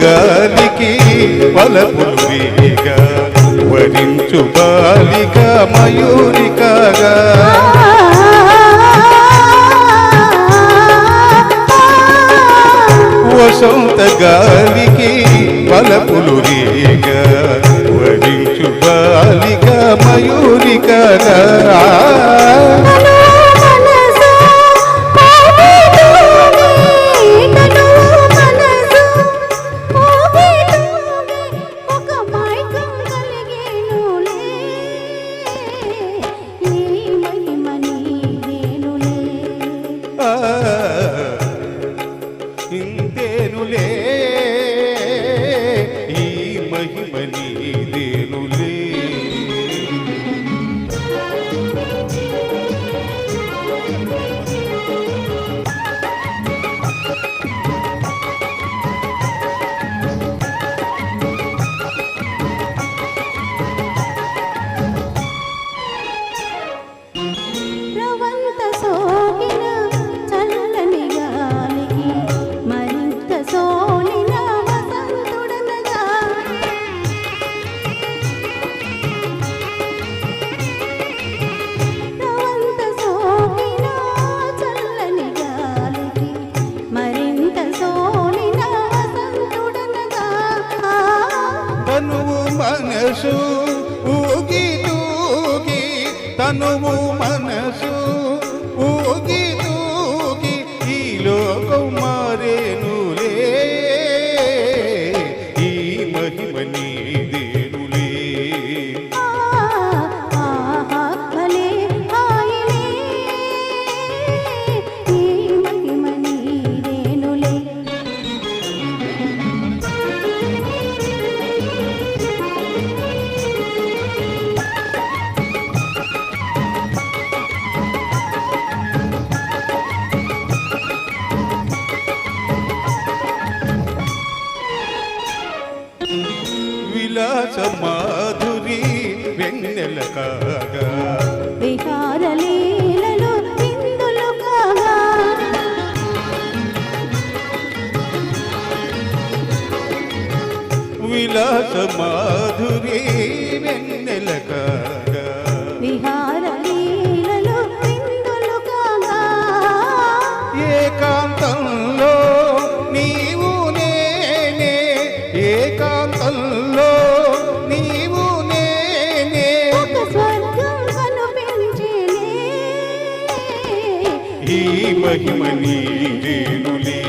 గాలికి వలపులు వీగా వరించు బాలిక మయూరికగా వసంత గాలికి వలపులు రీగా మహిమ తనువు మనసు ఊగి తూగి తనువు మనసు ఊగి విలాస మాధురి వెన్నెల కాగా. విహార లీలలు విందులు కాగా. విలాస మాధురి వెన్నెల కాగా. నీ మహిమ నీదేనులే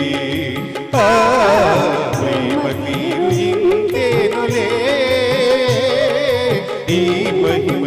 ఆ మహిమ నీరు మహిమ